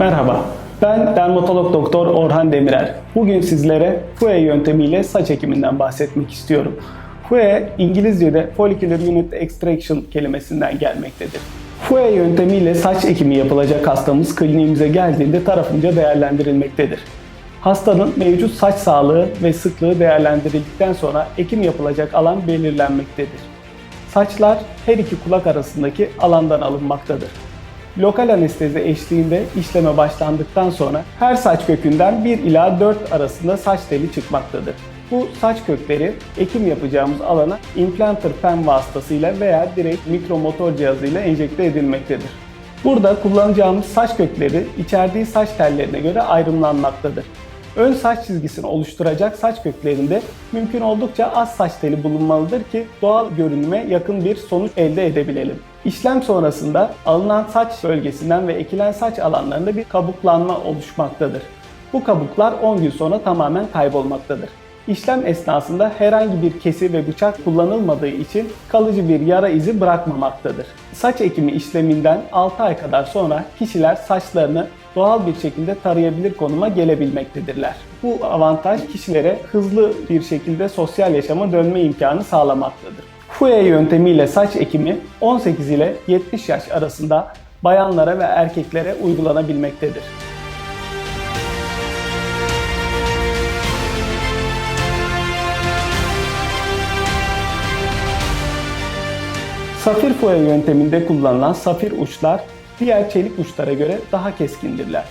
Merhaba, ben dermatolog doktor Orhan Demirer. Bugün sizlere FUE yöntemiyle saç ekiminden bahsetmek istiyorum. FUE, İngilizce'de Follicular Unit Extraction kelimesinden gelmektedir. FUE yöntemiyle saç ekimi yapılacak hastamız kliniğimize geldiğinde tarafınca değerlendirilmektedir. Hastanın mevcut saç sağlığı ve sıklığı değerlendirildikten sonra ekim yapılacak alan belirlenmektedir. Saçlar her iki kulak arasındaki alandan alınmaktadır. Lokal anestezi eşliğinde işleme başlandıktan sonra her saç kökünden 1 ila 4 arasında saç teli çıkmaktadır. Bu saç kökleri ekim yapacağımız alana implanter pen vasıtasıyla veya direkt mikromotor cihazıyla enjekte edilmektedir. Burada kullanacağımız saç kökleri içerdiği saç tellerine göre ayrımlanmaktadır. Ön saç çizgisini oluşturacak saç köklerinde mümkün oldukça az saç teli bulunmalıdır ki doğal görünüme yakın bir sonuç elde edebilelim. İşlem sonrasında alınan saç bölgesinden ve ekilen saç alanlarında bir kabuklanma oluşmaktadır. Bu kabuklar 10 gün sonra tamamen kaybolmaktadır. İşlem esnasında herhangi bir kesi ve bıçak kullanılmadığı için kalıcı bir yara izi bırakmamaktadır. Saç ekimi işleminden 6 ay kadar sonra kişiler saçlarını doğal bir şekilde tarayabilir konuma gelebilmektedirler. Bu avantaj kişilere hızlı bir şekilde sosyal yaşama dönme imkanı sağlamaktadır. FUE yöntemiyle saç ekimi 18 ile 70 yaş arasında bayanlara ve erkeklere uygulanabilmektedir. Safir FUE yönteminde kullanılan safir uçlar diğer çelik uçlara göre daha keskindirler.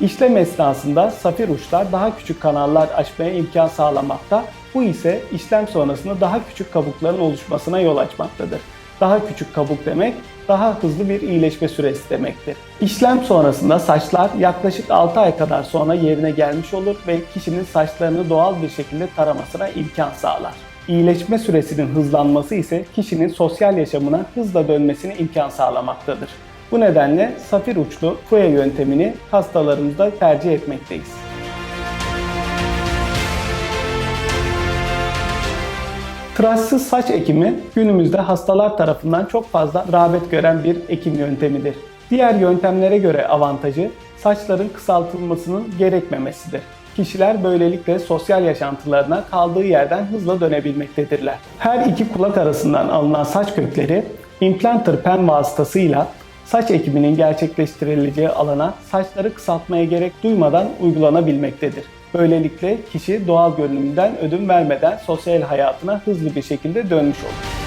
İşlem esnasında safir uçlar daha küçük kanallar açmaya imkan sağlamakta. Bu ise işlem sonrasında daha küçük kabukların oluşmasına yol açmaktadır. Daha küçük kabuk demek, daha hızlı bir iyileşme süresi demektir. İşlem sonrasında saçlar yaklaşık 6 ay kadar sonra yerine gelmiş olur ve kişinin saçlarını doğal bir şekilde taramasına imkan sağlar. İyileşme süresinin hızlanması ise kişinin sosyal yaşamına hızla dönmesine imkan sağlamaktadır. Bu nedenle safir uçlu FUE yöntemini hastalarımızda tercih etmekteyiz. Tıraşsız saç ekimi günümüzde hastalar tarafından çok fazla rağbet gören bir ekim yöntemidir. Diğer yöntemlere göre avantajı saçların kısaltılmasının gerekmemesidir. Kişiler böylelikle sosyal yaşantılarına kaldığı yerden hızla dönebilmektedirler. Her iki kulak arasından alınan saç kökleri implanter pen vasıtasıyla saç ekiminin gerçekleştirileceği alana saçları kısaltmaya gerek duymadan uygulanabilmektedir. Böylelikle kişi doğal görünümden ödün vermeden sosyal hayatına hızlı bir şekilde dönmüş olur.